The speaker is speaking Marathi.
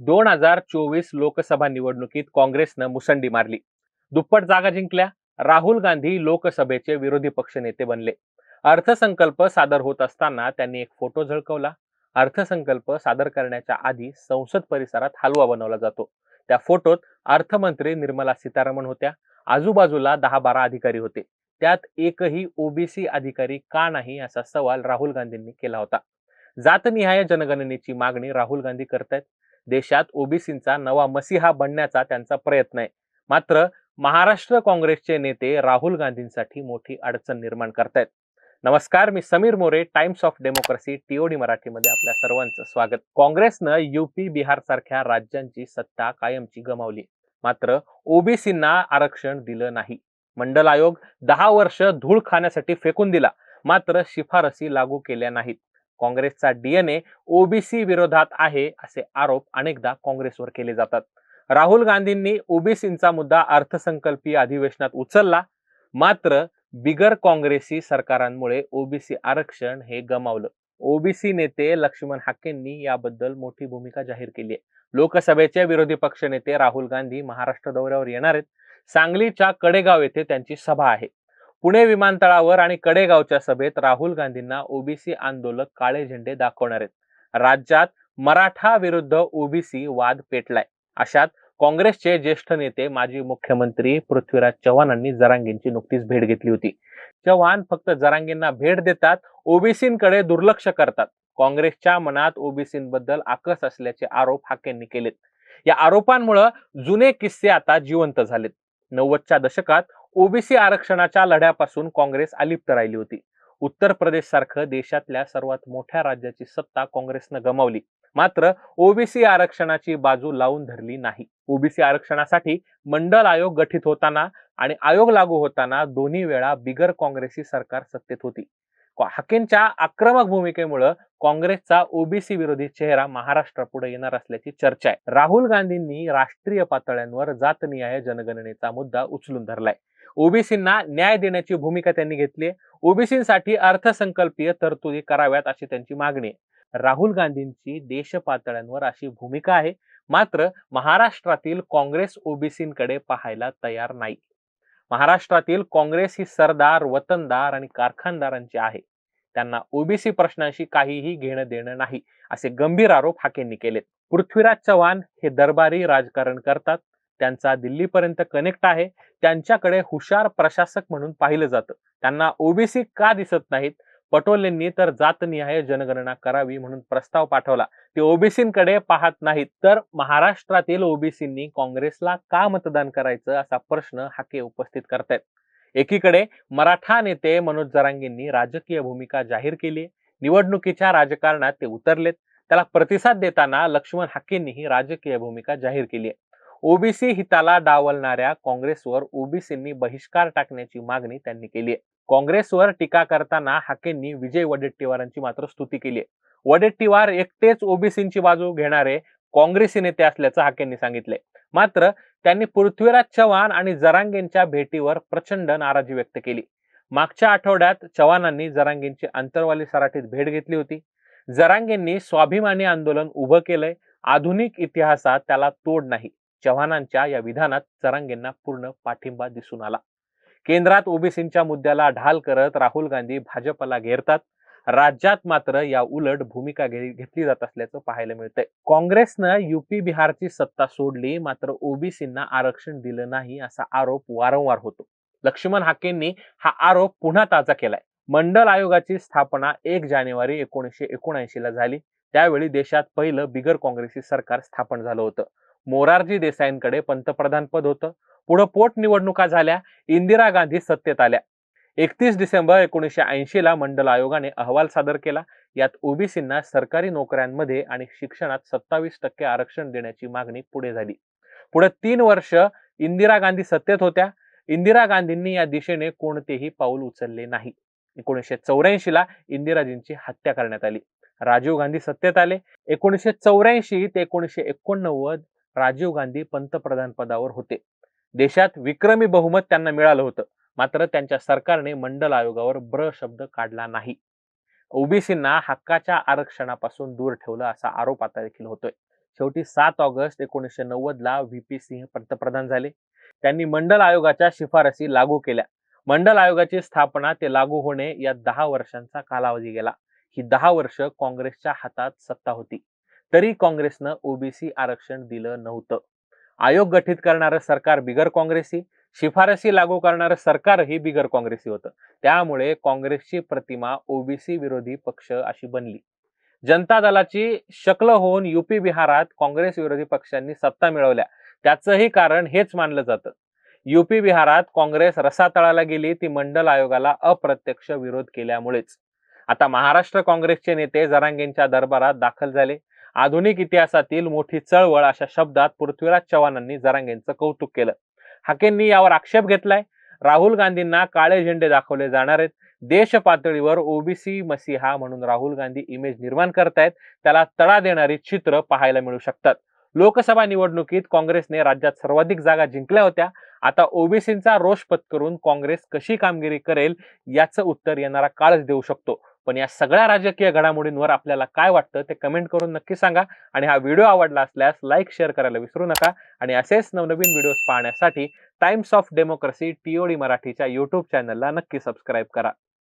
दोन हजार चोवीस लोकसभा निवडणुकीत काँग्रेसनं मुसंडी मारली. दुप्पट जागा जिंकल्या राहुल गांधी लोकसभेचे विरोधी पक्षनेते बनले. अर्थसंकल्प सादर होत असताना त्यांनी एक फोटो झळकवला. अर्थसंकल्प सादर करण्याच्या आधी संसद परिसरात हलवा बनवला जातो. त्या फोटोत अर्थमंत्री निर्मला सीतारामन होत्या. आजूबाजूला दहा बारा अधिकारी होते. त्यात एकही ओबीसी अधिकारी का नाही असा सवाल राहुल गांधींनी केला होता. जातनिहाय जनगणनेची मागणी राहुल गांधी करतायत. देशात ओबीसींचा नवा मसीहा बनण्याचा त्यांचा प्रयत्न आहे. मात्र महाराष्ट्र काँग्रेसचे नेते राहुल गांधींसाठी मोठी अडचण निर्माण करतायत. नमस्कार मी Sameer More Times of Democracy TOD मराठीमध्ये आपल्या सर्वांचं स्वागत. काँग्रेसनं युपी बिहार सारख्या राज्यांची सत्ता कायमची गमावली. मात्र ओबीसींना आरक्षण दिलं नाही. मंडल आयोग दहा वर्ष धूळ खाण्यासाठी फेकून दिला. मात्र शिफारसी लागू केल्या नाहीत. काँग्रेसचा डीएनए ओबीसी विरोधात आहे असे आरोप अनेकदा काँग्रेसवर केले जातात. राहुल गांधींनी ओबीसींचा मुद्दा अर्थसंकल्पीय अधिवेशनात उचलला मात्र बिगर काँग्रेसी सरकारांमुळे ओबीसी आरक्षण हे गमावलं. ओबीसी नेते लक्ष्मण हाकेंनी याबद्दल मोठी भूमिका जाहीर केली आहे. लोकसभेचे विरोधी पक्षनेते राहुल गांधी महाराष्ट्र दौऱ्यावर येणार आहेत. सांगलीच्या कडेगाव येथे त्यांची सभा आहे. पुणे विमानतळावर आणि कडेगावच्या सभेत राहुल गांधींना ओबीसी आंदोलक काळे झेंडे दाखवणार आहेत. राज्यात मराठा विरुद्ध ओबीसी वाद पेटलाय. अशात काँग्रेसचे ज्येष्ठ नेते माजी मुख्यमंत्री पृथ्वीराज चव्हाणांनी जरांगेंची नुकतीच भेट घेतली होती. चव्हाण फक्त जरांगेंना भेट देतात ओबीसींकडे दुर्लक्ष करतात. काँग्रेसच्या मनात ओबीसींबद्दल आकस असल्याचे आरोप हाकेंनी केलेत. या आरोपांमुळे जुने किस्से आता जिवंत झालेत. नव्वदच्या दशकात ओबीसी आरक्षणाच्या लढ्यापासून काँग्रेस अलिप्त राहिली होती. उत्तर प्रदेश सारखं देशातल्या सर्वात मोठ्या राज्याची सत्ता काँग्रेसनं गमावली. मात्र ओबीसी आरक्षणाची बाजू लावून धरली नाही. ओबीसी आरक्षणासाठी मंडल आयोग गठीत होताना आणि आयोग लागू होताना दोन्ही वेळा बिगर काँग्रेसी सरकार सत्तेत होती. हाकेंच्या आक्रमक भूमिकेमुळे काँग्रेसचा ओबीसी विरोधी चेहरा महाराष्ट्रापुढे येणार असल्याची चर्चा आहे. राहुल गांधींनी राष्ट्रीय पातळ्यांवर जातनिहाय जनगणनेचा मुद्दा उचलून धरलाय. ओबीसींना न्याय देण्याची भूमिका त्यांनी घेतली ओबीसींसाठी अर्थसंकल्पीय तरतुदी कराव्यात अशी त्यांची मागणी आहे. राहुल गांधींची देश पातळ्यांवर अशी भूमिका आहे. मात्र महाराष्ट्रातील काँग्रेस ओबीसींकडे पाहायला तयार नाही. महाराष्ट्रातील काँग्रेस ही सरदार वतनदार आणि कारखानदारांची आहे. त्यांना ओबीसी प्रश्नांशी काहीही घेणं देणं नाही असे गंभीर आरोप हाकेंनी केलेत. पृथ्वीराज चव्हाण हे दरबारी राजकारण करतात. त्यांचा दिल्लीपर्यंत कनेक्ट आहे. त्यांच्याकडे हुशार प्रशासक म्हणून पाहिलं जातं. त्यांना ओबीसी का दिसत नाहीत? पटोलेंनी तर जातनिहाय जनगणना करावी म्हणून प्रस्ताव पाठवला. ते ओबीसींकडे पाहत नाहीत. तर महाराष्ट्रातील ओबीसींनी काँग्रेसला का मतदान करायचं असा प्रश्न हाके उपस्थित करतायत. एकीकडे मराठा नेते मनोज जरांगेंनी राजकीय भूमिका जाहीर केली निवडणुकीच्या राजकारणात ते उतरलेत. त्याला प्रतिसाद देताना लक्ष्मण हाकेंनीही राजकीय भूमिका जाहीर केली आहे ओबीसी हिताला डावलणाऱ्या काँग्रेसवर ओबीसींनी बहिष्कार टाकण्याची मागणी त्यांनी केली आहे. काँग्रेसवर टीका करताना हाकेंनी विजय वडेट्टीवारांची मात्र स्तुती केली आहे. वडेट्टीवार एकटेच ओबीसींची बाजू घेणारे काँग्रेसी नेते असल्याचं हाकेंनी सांगितले मात्र त्यांनी पृथ्वीराज चव्हाण आणि जरांगेंच्या भेटीवर प्रचंड नाराजी व्यक्त केली. मागच्या आठवड्यात चव्हाणांनी जरांगेंची अंतरवाली सराठीत भेट घेतली होती. जरांगेंनी स्वाभिमानी आंदोलन उभं केलंय. आधुनिक इतिहासात त्याला तोड नाही. चव्हाणांच्या या विधानात चरांगेंना पूर्ण पाठिंबा दिसून आला. केंद्रात ओबीसींच्या मुद्द्याला ढाल करत राहुल गांधी भाजपला घेरतात. राज्यात मात्र या उलट भूमिका घेतली जात असल्याचं पाहायला मिळतंय. काँग्रेसनं युपी बिहारची सत्ता सोडली मात्र ओबीसींना आरक्षण दिलं नाही असा आरोप वारंवार होतो. लक्ष्मण हाकेंनी हा आरोप पुन्हा ताजा केलाय. मंडल आयोगाची स्थापना एक जानेवारी एकोणीसशे एकोणऐंशी ला झाली. त्यावेळी देशात पहिलं बिगर काँग्रेसी सरकार स्थापन झालं होतं. मोरारजी देसाईंकडे पंतप्रधान पद होतं. पुढे पोटनिवडणुका झाल्या इंदिरा गांधी सत्तेत आल्या. एकतीस डिसेंबर एकोणीसशे ऐंशीला मंडल आयोगाने अहवाल सादर केला. यात ओबीसींना सरकारी नोकऱ्यांमध्ये आणि शिक्षणात सत्तावीस टक्के आरक्षण देण्याची मागणी पुढे झाली. पुढे तीन वर्ष इंदिरा गांधी सत्तेत होत्या. इंदिरा गांधींनी या दिशेने कोणतेही पाऊल उचलले नाही. एकोणीसशे चौऱ्याऐंशीला इंदिराजींची हत्या करण्यात आली. राजीव गांधी सत्तेत आले. एकोणीसशे चौऱ्याऐंशी ते एकोणीसशे एकोणनव्वद राजीव गांधी पंतप्रधान पदावर होते. देशात विक्रमी बहुमत त्यांना मिळालं होतं. मात्र त्यांच्या सरकारने मंडल आयोगावर ब्र शब्द काढला नाही. ओबीसींना हक्काच्या आरक्षणापासून दूर ठेवलं असा आरोप आता देखील होतोय. शेवटी सात ऑगस्ट एकोणीसशे नव्वद ला व्ही पी सिंह पंतप्रधान झाले. त्यांनी मंडल आयोगाच्या शिफारसी लागू केल्या. मंडल आयोगाची स्थापना ते लागू होणे या दहा वर्षांचा कालावधी गेला. ही दहा वर्ष काँग्रेसच्या हातात सत्ता होती. तरी काँग्रेसनं ओबीसी आरक्षण दिलं नव्हतं. आयोग गठीत करणारं सरकार बिगर काँग्रेसी शिफारसी लागू करणारं सरकारही बिगर काँग्रेसी होतं. त्यामुळे काँग्रेसची प्रतिमा ओबीसी विरोधी पक्ष अशी बनली. जनता दलाची शकल होऊन युपी बिहारात काँग्रेस विरोधी पक्षांनी सत्ता मिळवल्या. त्याचंही कारण हेच मानलं जातं. युपी बिहारात काँग्रेस रसातळाला गेली ती मंडल आयोगाला अप्रत्यक्ष विरोध केल्यामुळेच. आता महाराष्ट्र काँग्रेसचे नेते जरांगेंच्या दरबारात दाखल झाले. आधुनिक इतिहासातील मोठी चळवळ अशा शब्दात पृथ्वीराज चव्हाणांनी जरांगेंचं कौतुक केलं. हाकेंनी यावर आक्षेप घेतलाय. राहुल गांधींना काळे झेंडे दाखवले जाणार आहेत. देश पातळीवर ओबीसी मसीहा म्हणून राहुल गांधी इमेज निर्माण करतायत. त्याला तडा देणारी चित्र पाहायला मिळू शकतात. लोकसभा निवडणुकीत काँग्रेसने राज्यात सर्वाधिक जागा जिंकल्या होत्या. आता ओबीसींचा रोष पत्करून काँग्रेस कशी कामगिरी करेल याचं उत्तर येणारा काळच देऊ शकतो. पण या सगळ्या राजकीय घडामोडींवर आपल्याला काय वाटतं ते कमेंट करून नक्की सांगा. आणि हा व्हिडिओ आवडला असल्यास लाईक शेअर करायला विसरू नका. आणि असेच नवनवीन व्हिडिओज पाहण्यासाठी टाइम्स ऑफ डेमोक्रेसी टीओडी मराठीच्या युट्यूब चॅनलला नक्की सबस्क्राईब करा.